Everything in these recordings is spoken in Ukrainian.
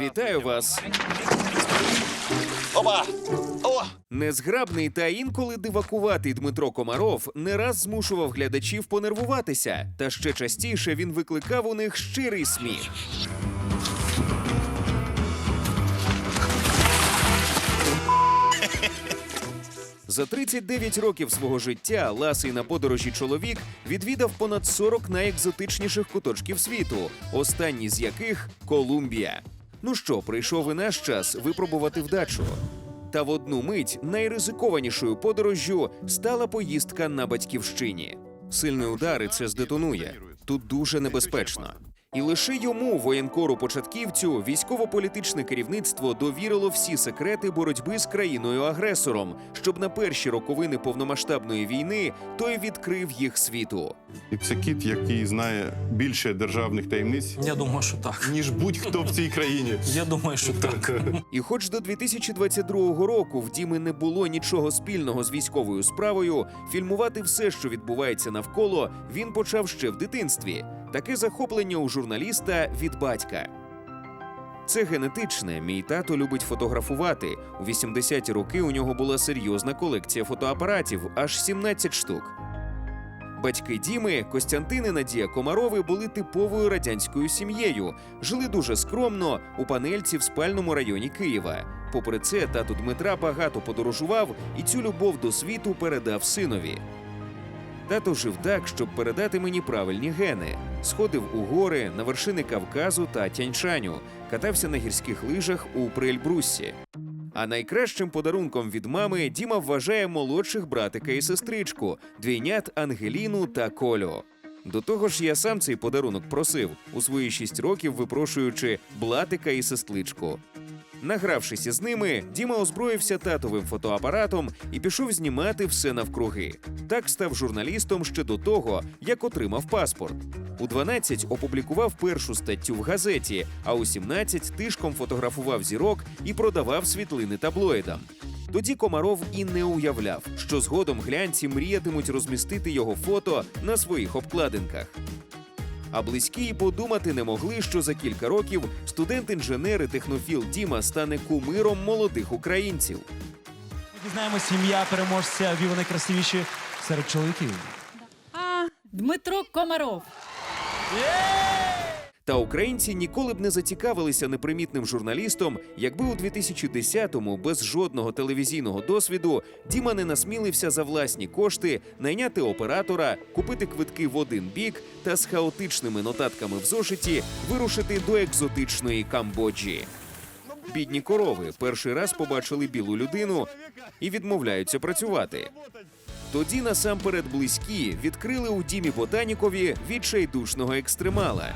Вітаю вас. Опа! О! Незграбний та інколи дивакуватий Дмитро Комаров не раз змушував глядачів понервуватися, та ще частіше він викликав у них щирий сміх. За 39 років свого життя ласий на подорожі чоловік відвідав понад 40 найекзотичніших куточків світу, останній з яких Колумбія. Ну що, прийшов і наш час випробувати вдачу. Та в одну мить найризикованішою подорожжю стала поїздка на батьківщині. Сильний удар і це здетонує. Тут дуже небезпечно. І лише йому, воєнкору початківцю, військово-політичне керівництво довірило всі секрети боротьби з країною-агресором, щоб на перші роковини повномасштабної війни той відкрив їх світу. І це кіт, який знає більше державних таємниць, Я думаю, що так. ніж будь-хто в цій країні. Я думаю, що так. І хоч до 2022 року в Діми не було нічого спільного з військовою справою, фільмувати все, що відбувається навколо, він почав ще в дитинстві. Таке захоплення у журналіста від батька. Це генетичне. Мій тато любить фотографувати. У 80-ті роки у нього була серйозна колекція фотоапаратів, аж 17 штук. Батьки Діми, Костянтин і Надія Комарови були типовою радянською сім'єю. Жили дуже скромно у панельці в спальному районі Києва. Попри це, тато Дмитра багато подорожував і цю любов до світу передав синові. Тато жив так, щоб передати мені правильні гени. Сходив у гори на вершини Кавказу та Тяньшаню, катався на гірських лижах у Прельбруссі. А найкращим подарунком від мами Діма вважає молодших братика і сестричку, двійнят Ангеліну та Колю. До того ж, я сам цей подарунок просив у свої шість років, випрошуючи блатика і сестричку. Награвшись із ними, Діма озброївся татовим фотоапаратом і пішов знімати все навкруги. Так став журналістом ще до того, як отримав паспорт. У 12 опублікував першу статтю в газеті, а у 17 тишком фотографував зірок і продавав світлини таблоїдам. Тоді Комаров і не уявляв, що згодом глянці мріятимуть розмістити його фото на своїх обкладинках. А близькі й подумати не могли, що за кілька років студент-інженер і технофіл Діма стане кумиром молодих українців. Ми дізнаємося, сім'я переможця Віва найкрасивіші серед чоловіків. А, Дмитро Комаров. Та українці ніколи б не зацікавилися непримітним журналістом, якби у 2010-му без жодного телевізійного досвіду Діма не насмілився за власні кошти найняти оператора, купити квитки в один бік та з хаотичними нотатками в зошиті вирушити до екзотичної Камбоджі. Бідні корови перший раз побачили білу людину і відмовляються працювати. Тоді насамперед близькі відкрили у Дімі Ботанікові відчайдушного екстремала.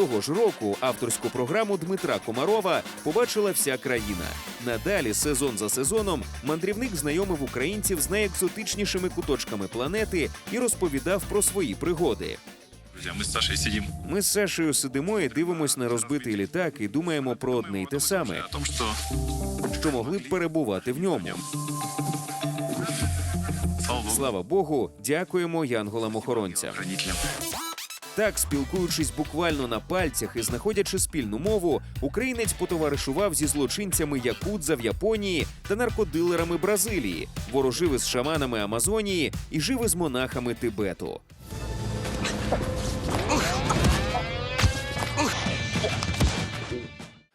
Того ж року авторську програму Дмитра Комарова побачила вся країна. Надалі, сезон за сезоном, мандрівник знайомив українців з найекзотичнішими куточками планети і розповідав про свої пригоди. Друзья, мы с Сашей сидим. Ми з Сашею сидимо і дивимось на розбитий літак і думаємо про одне й те саме, що могли б перебувати в ньому. Слава Богу, дякуємо янголам-охоронцям. Так, спілкуючись буквально на пальцях і знаходячи спільну мову, українець потоваришував зі злочинцями Якудза в Японії та наркодилерами Бразилії, ворожив із шаманами Амазонії і жив із монахами Тибету.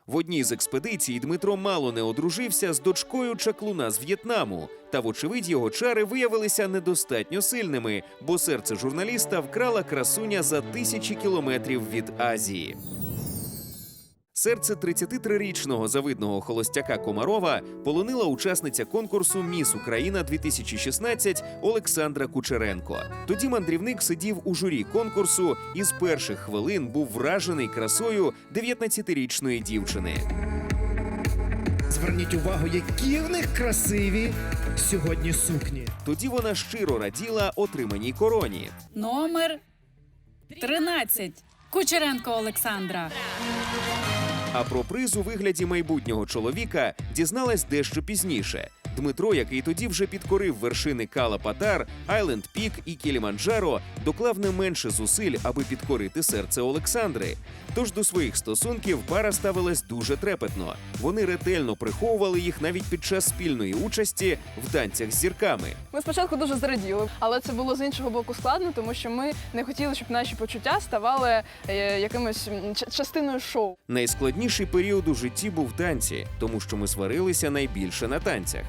В одній з експедицій Дмитро мало не одружився з дочкою чаклуна з В'єтнаму. Та, вочевидь, його чари виявилися недостатньо сильними, бо серце журналіста вкрала красуня за тисячі кілометрів від Азії. Серце 33-річного завидного холостяка Комарова полонила учасниця конкурсу Міс Україна 2016 Олександра Кучеренко. Тоді мандрівник сидів у журі конкурсу і з перших хвилин був вражений красою 19-річної дівчини. Зверніть увагу, які в них красиві сьогодні сукні. Тоді вона щиро раділа отриманій короні. Номер 13. Кучеренко Олександра. А про приз у вигляді майбутнього чоловіка дізналась дещо пізніше. Дмитро, який тоді вже підкорив вершини Кала Патар, Айленд Пік і Кіліманджаро, доклав не менше зусиль, аби підкорити серце Олександри. Тож до своїх стосунків пара ставилась дуже трепетно. Вони ретельно приховували їх навіть під час спільної участі в танцях з зірками. Ми спочатку дуже зраділи, але це було з іншого боку складно, тому що ми не хотіли, щоб наші почуття ставали е, якимось частиною шоу. Найскладніший період у житті був танці, тому що ми сварилися найбільше на танцях.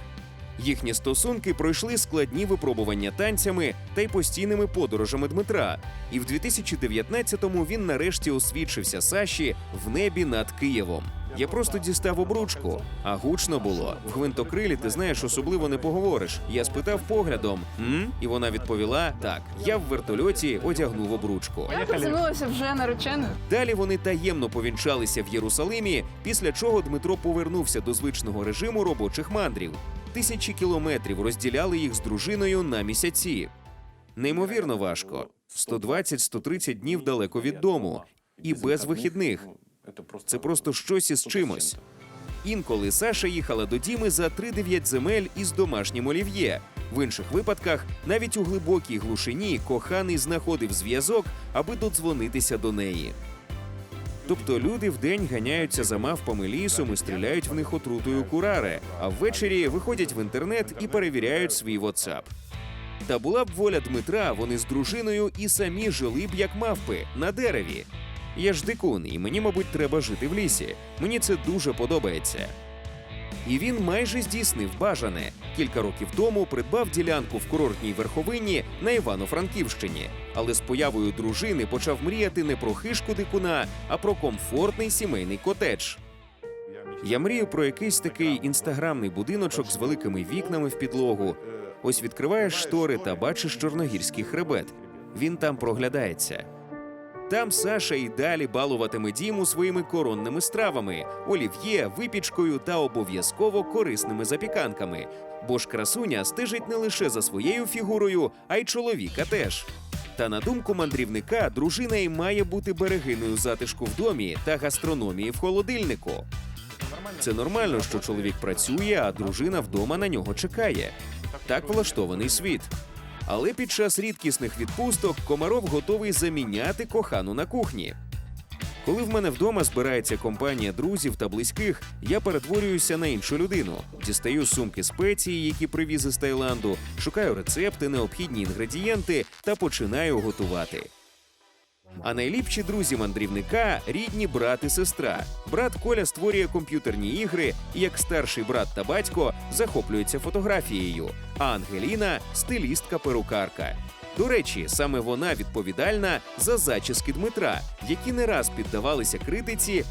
Їхні стосунки пройшли складні випробування танцями та й постійними подорожами Дмитра. І в 2019-му він нарешті освідчився Саші в небі над Києвом. Я просто дістав обручку, а гучно було. В гвинтокрилі ти знаєш, особливо не поговориш. Я спитав поглядом, «М?» і вона відповіла: так, я в вертольоті одягнув обручку. Я приземлилася вже нареченою. Далі вони таємно повінчалися в Єрусалимі, після чого Дмитро повернувся до звичного режиму робочих мандрів. Тисячі кілометрів розділяли їх з дружиною на місяці. Неймовірно важко. 120-130 днів далеко від дому і без вихідних. Це просто щось із чимось. Інколи Саша їхала до Діми за 3-9 земель із домашнім олів'є. В інших випадках, навіть у глибокій глушині, коханий знаходив зв'язок, аби додзвонитися до неї. Тобто люди вдень ганяються за мавпами лісом і стріляють в них отрутою курари, а ввечері виходять в інтернет і перевіряють свій WhatsApp. Та була б воля Дмитра, вони з дружиною і самі жили б як мавпи на дереві. Я ж дикун, і мені, мабуть, треба жити в лісі. Мені це дуже подобається. І він майже здійснив бажане. Кілька років тому придбав ділянку в курортній верховині на Івано-Франківщині. Але з появою дружини почав мріяти не про хишку дикуна, а про комфортний сімейний котедж. Я мрію про якийсь такий інстаграмний будиночок з великими вікнами в підлогу. Ось відкриваєш штори та бачиш чорногірський хребет. Він там проглядається. Там Саша і далі балуватиме Діму своїми коронними стравами, олів'є, випічкою та обов'язково корисними запіканками. Бо ж красуня стежить не лише за своєю фігурою, а й чоловіка теж. Та на думку мандрівника, дружина і має бути берегиною затишку в домі та гастрономії в холодильнику. Це нормально, що чоловік працює, а дружина вдома на нього чекає. Так влаштований світ. Але під час рідкісних відпусток Комаров готовий заміняти кохану на кухні. Коли в мене вдома збирається компанія друзів та близьких, я перетворююся на іншу людину. Дістаю сумки спеції, які привіз із Таїланду, шукаю рецепти, необхідні інгредієнти та починаю готувати. А найліпші друзі мандрівника рідні брат і сестра. Брат Коля створює комп'ютерні ігри, і як старший брат та батько захоплюється фотографією. А Ангеліна стилістка-перукарка. До речі, саме вона відповідальна за зачіски Дмитра, які не раз піддавалися критиці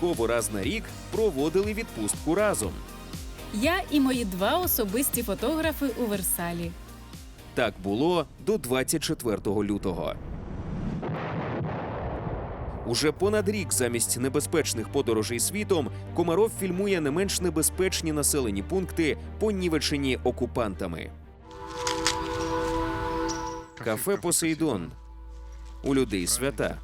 прискіпливо. раз на рік проводили відпустку разом. Я і мої два особисті фотографи у Версалі. Так було до 24 лютого. Уже понад рік замість небезпечних подорожей світом Комаров фільмує не менш небезпечні населені пункти, понівечені окупантами. Кафе Посейдон. У людей свята.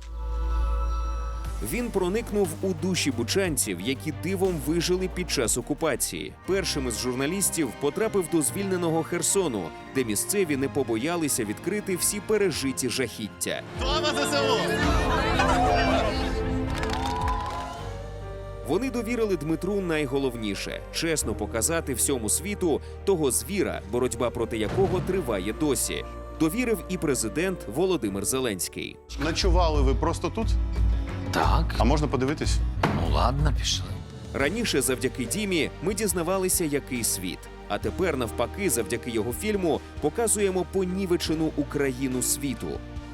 Він проникнув у душі бучанців, які дивом вижили під час окупації. Першим із журналістів потрапив до звільненого Херсону, де місцеві не побоялися відкрити всі пережиті жахіття. Вони довірили Дмитру найголовніше чесно показати всьому світу того звіра, боротьба проти якого триває досі. Довірив і президент Володимир Зеленський. Ночували ви просто тут? Так, А можна подивитись? ну ладно, пішли. Раніше, завдяки Дімі, ми дізнавалися, який світ. А тепер, навпаки, завдяки його фільму, показуємо понівечену Україну світу.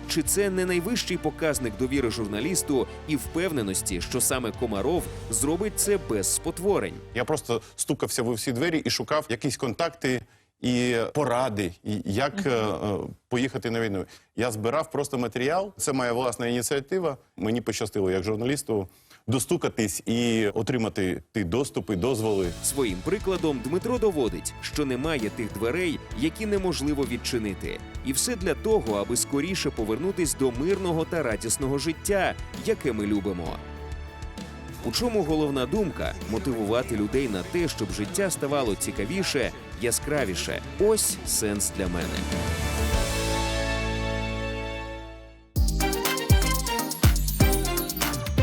Чи це не найвищий показник довіри журналісту і впевненості, що саме Комаров зробить це без спотворень? Я просто стукався в усі двері і шукав якісь контакти і поради, і як е, поїхати на війну. Я збирав просто матеріал. Це моя власна ініціатива. Мені пощастило як журналісту достукатись і отримати ті доступи, дозволи. Своїм прикладом Дмитро доводить, що немає тих дверей, які неможливо відчинити, і все для того, аби скоріше повернутись до мирного та радісного життя, яке ми любимо. У чому головна думка мотивувати людей на те, щоб життя ставало цікавіше, яскравіше. Ось сенс для мене.